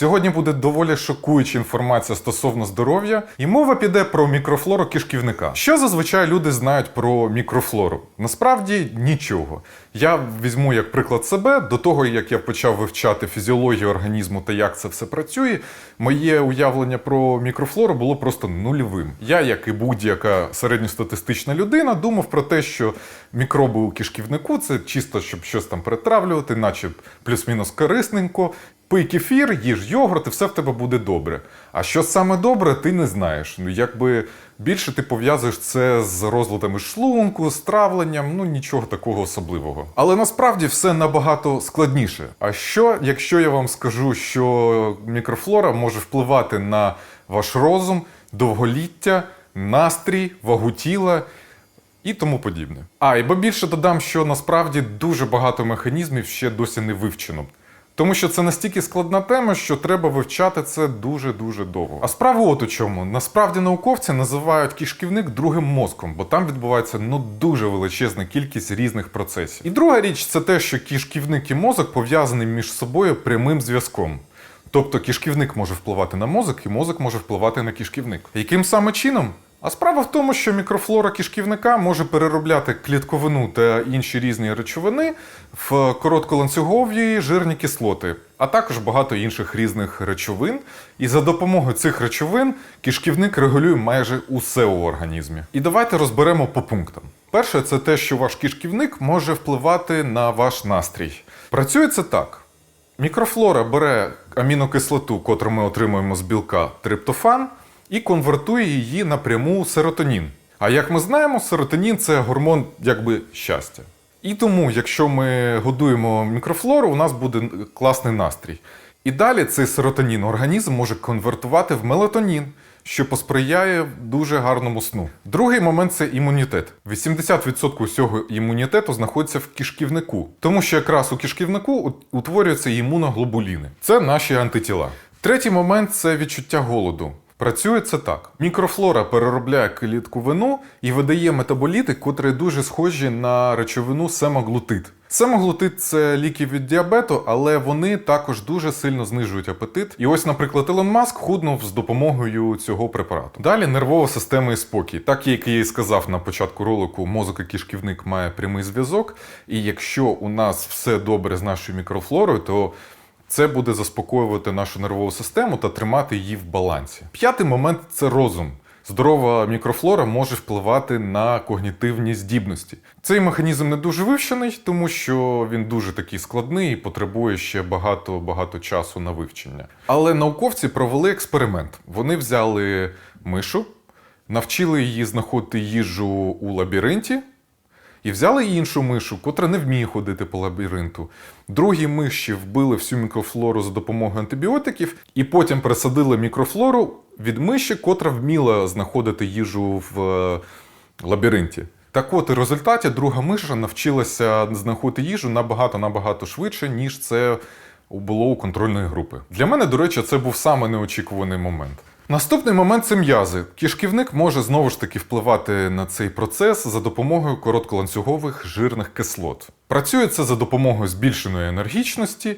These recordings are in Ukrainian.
Сьогодні буде доволі шокуюча інформація стосовно здоров'я, і мова піде про мікрофлору кишківника. Що зазвичай люди знають про мікрофлору? Насправді нічого. Я візьму як приклад себе до того, як я почав вивчати фізіологію організму та як це все працює. Моє уявлення про мікрофлору було просто нульовим. Я, як і будь-яка середньостатистична людина, думав про те, що мікроби у кишківнику це чисто, щоб щось там перетравлювати, наче плюс-мінус корисненько. Пий кефір, їж йогурт, і все в тебе буде добре. А що саме добре, ти не знаєш. Ну, якби більше ти пов'язуєш це з розладами шлунку, з травленням, ну нічого такого особливого. Але насправді все набагато складніше. А що, якщо я вам скажу, що мікрофлора може впливати на ваш розум, довголіття, настрій, вагу тіла і тому подібне. А, і бо більше додам, що насправді дуже багато механізмів ще досі не вивчено. Тому що це настільки складна тема, що треба вивчати це дуже-дуже довго. А справа от у чому. Насправді науковці називають кишківник другим мозком, бо там відбувається ну дуже величезна кількість різних процесів. І друга річ це те, що кишківник і мозок пов'язані між собою прямим зв'язком. Тобто кишківник може впливати на мозок, і мозок може впливати на кишківник. Яким саме чином? А справа в тому, що мікрофлора кишківника може переробляти клітковину та інші різні речовини в коротколанцюгові жирні кислоти, а також багато інших різних речовин. І за допомогою цих речовин кишківник регулює майже усе у організмі. І давайте розберемо по пунктам. Перше, це те, що ваш кишківник може впливати на ваш настрій. Працює це так. Мікрофлора бере амінокислоту, котру ми отримуємо з білка триптофан, і конвертує її напряму у серотонін. А як ми знаємо, серотонін це гормон якби щастя. І тому, якщо ми годуємо мікрофлору, у нас буде класний настрій. І далі цей серотонін організм може конвертувати в мелатонін, що посприяє дуже гарному сну. Другий момент це імунітет. 80% усього імунітету знаходиться в кишківнику, тому що якраз у кишківнику утворюються імуноглобуліни. Це наші антитіла. Третій момент це відчуття голоду. Працює це так: мікрофлора переробляє клітковину і видає метаболіти, котрі дуже схожі на речовину семаглутид. Семаглутид – це ліки від діабету, але вони також дуже сильно знижують апетит. І ось, наприклад, Ілон Маск худнув з допомогою цього препарату. Далі нервова система і спокій. Так як я і сказав на початку ролику, мозок і кишківник має прямий зв'язок. І якщо у нас все добре з нашою мікрофлорою, то це буде заспокоювати нашу нервову систему та тримати її в балансі. П'ятий момент це розум. Здорова мікрофлора може впливати на когнітивні здібності. Цей механізм не дуже вивчений, тому що він дуже такий складний і потребує ще багато-багато часу на вивчення. Але науковці провели експеримент. Вони взяли мишу, навчили її знаходити їжу у лабіринті. І взяли іншу мишу, котра не вміє ходити по лабіринту. Другі миші вбили всю мікрофлору за допомогою антибіотиків, і потім присадили мікрофлору від миші, котра вміла знаходити їжу в е, лабіринті. Так от, і в результаті друга миша навчилася знаходити їжу набагато-набагато швидше, ніж це було у контрольної групи. Для мене, до речі, це був саме неочікуваний момент. Наступний момент це м'язи. Кишківник може знову ж таки впливати на цей процес за допомогою коротколанцюгових жирних кислот. Працює це за допомогою збільшеної енергічності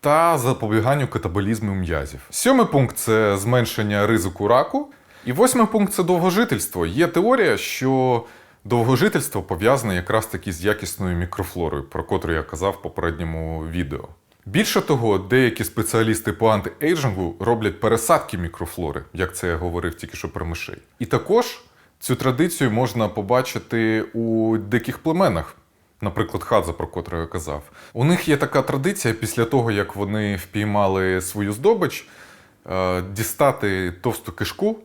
та запобіганню катаболізму м'язів. Сьомий пункт це зменшення ризику раку. І восьмий пункт це довгожительство. Є теорія, що довгожительство пов'язане якраз таки з якісною мікрофлорою, про котру я казав в попередньому відео. Більше того, деякі спеціалісти по антиейджингу роблять пересадки мікрофлори, як це я говорив тільки що про мишей. І також цю традицію можна побачити у диких племенах. Наприклад, хадза, про котру я казав. У них є така традиція, після того, як вони впіймали свою здобич, е, дістати товсту кишку,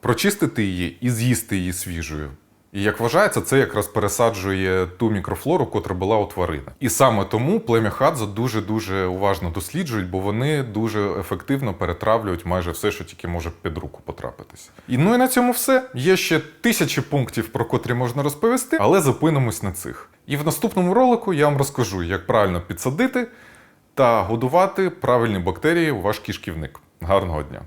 прочистити її і з'їсти її свіжою. І як вважається, це якраз пересаджує ту мікрофлору, котра була у тварини. І саме тому плем'я Хадзо дуже-дуже уважно досліджують, бо вони дуже ефективно перетравлюють майже все, що тільки може під руку потрапитися. І ну і на цьому все. Є ще тисячі пунктів, про котрі можна розповісти, але зупинимось на цих. І в наступному ролику я вам розкажу, як правильно підсадити та годувати правильні бактерії у ваш кишківник. Гарного дня!